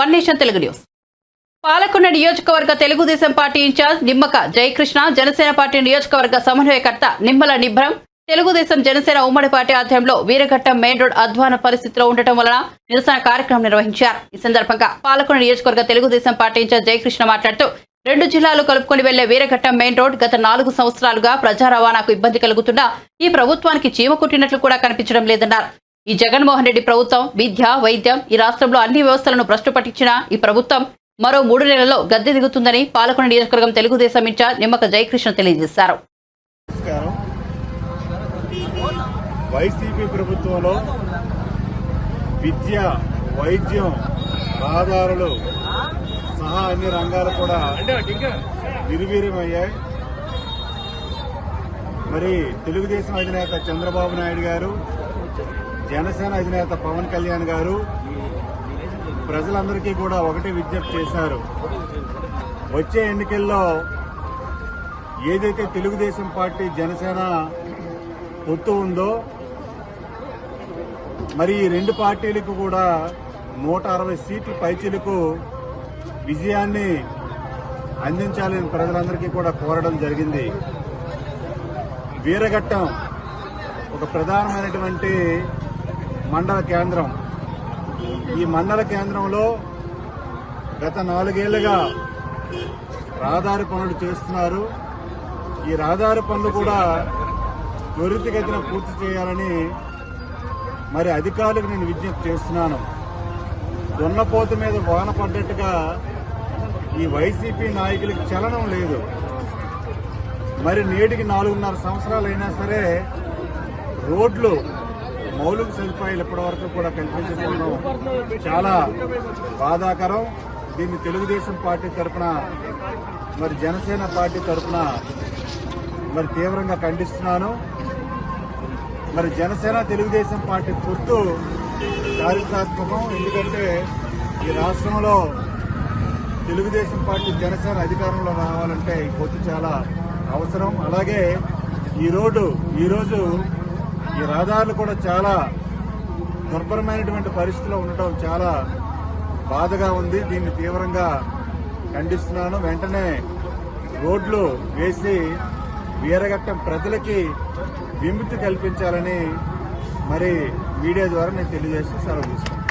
One nation Telugu news. Palakonda నియోజకవర్గ Telugu Desam party incharge Nimmaka Jayakrishna Janasena party నియోజకవర్గ సమన్వయకర్త నిమ్మల నిబ్రం తెలుగుదేశం జనసేన ఉమ్మడి party ఆధ్వర్యంలో వీరఘట్టం మెయిన్ రోడ్ అధ్వాన పరిస్థితిలో ఉండటం వలన నిరసన కార్యక్రమం నిర్వహించారు. ఈ సందర్భంగా పాలకొండ నియోజకవర్గ తెలుగుదేశం పార్టీ ఇన్ఛార్జ్ జయకృష్ణ మాట్లాడుతూ రెండు జిల్లాలు కలుపుకొని వెళ్ళే వీరఘట్టం మెయిన్ రోడ్ గత నాలుగు సంవత్సరాలుగా ప్రజా రవాణాకు ఇబ్బంది కలుగుతున్నా ఈ ప్రభుత్వానికి చీమ కుట్టినట్లు కూడా కనిపించడం లేదన్నారు. ఈ జగన్మోహన్ రెడ్డి ప్రభుత్వం విద్య వైద్యం ఈ రాష్ట్రంలో అన్ని వ్యవస్థలను భ్రష్టుపట్టించిన ఈ ప్రభుత్వం మరో మూడు నెలల్లో గద్దె దిగుతుందని పాలకొండ నియోజకవర్గం తెలుగుదేశం ఇన్ఛార్జ్ నిమ్మక జయకృష్ణ తెలియజేశారు. వైసీపీ ప్రభుత్వంలో విద్య వైద్యం రహదారులు సహా అన్ని రంగాలు కూడా నిర్వీర్యమయ్యాయి. మరి తెలుగుదేశం అధినేత చంద్రబాబు నాయుడు గారు జనసేన అధినేత పవన్ కళ్యాణ్ గారు ప్రజలందరికీ కూడా ఒకటే విజ్ఞప్తి చేశారు. వచ్చే ఎన్నికల్లో ఏదైతే తెలుగుదేశం పార్టీ జనసేన పొత్తు ఉందో మరి ఈ రెండు పార్టీలకు కూడా నూట అరవై సీట్ల పైచీలకు విజయాన్ని అందించాలని ప్రజలందరికీ కూడా కోరడం జరిగింది. వీరఘట్టం ఒక ప్రధానమైనటువంటి మండల కేంద్రం. ఈ మండల కేంద్రంలో గత నాలుగేళ్ళుగా రహదారి పనులు చేస్తున్నారు. ఈ రహదారి పనులు కూడా త్వరితగతిన పూర్తి చేయాలని మరి అధికారులకు నేను విజ్ఞప్తి చేస్తున్నాను. దున్నపోత మీద వాన పడ్డట్టుగా ఈ వైసీపీ నాయకులకు చలనం లేదు. మరి నేటికి నాలుగున్నర సంవత్సరాలు అయినా సరే రోడ్లు మౌలిక సదుపాయాలు ఇప్పటివరకు కూడా కల్పించకపోవడం చాలా బాధాకరం. దీన్ని తెలుగుదేశం పార్టీ తరఫున మరి జనసేన పార్టీ తరఫున మరి తీవ్రంగా ఖండిస్తున్నాను. మరి జనసేన తెలుగుదేశం పార్టీ పొత్తు చారిత్రాత్మకం. ఎందుకంటే ఈ రాష్ట్రంలో తెలుగుదేశం పార్టీ జనసేన అధికారంలో రావాలంటే ఈ పొత్తు చాలా అవసరం. అలాగే ఈ రోడ్డు ఈరోజు ఈ రహదారులు కూడా చాలా దుర్భరమైనటువంటి పరిస్థితిలో ఉండటం చాలా బాధగా ఉంది. దీన్ని తీవ్రంగా ఖండిస్తున్నాను. వెంటనే రోడ్లు వేసి వీరగట్టం ప్రజలకి విముక్తి కల్పించాలని మరి మీడియా ద్వారా నేను తెలియజేస్తూ సెలవు తీసుకున్నాను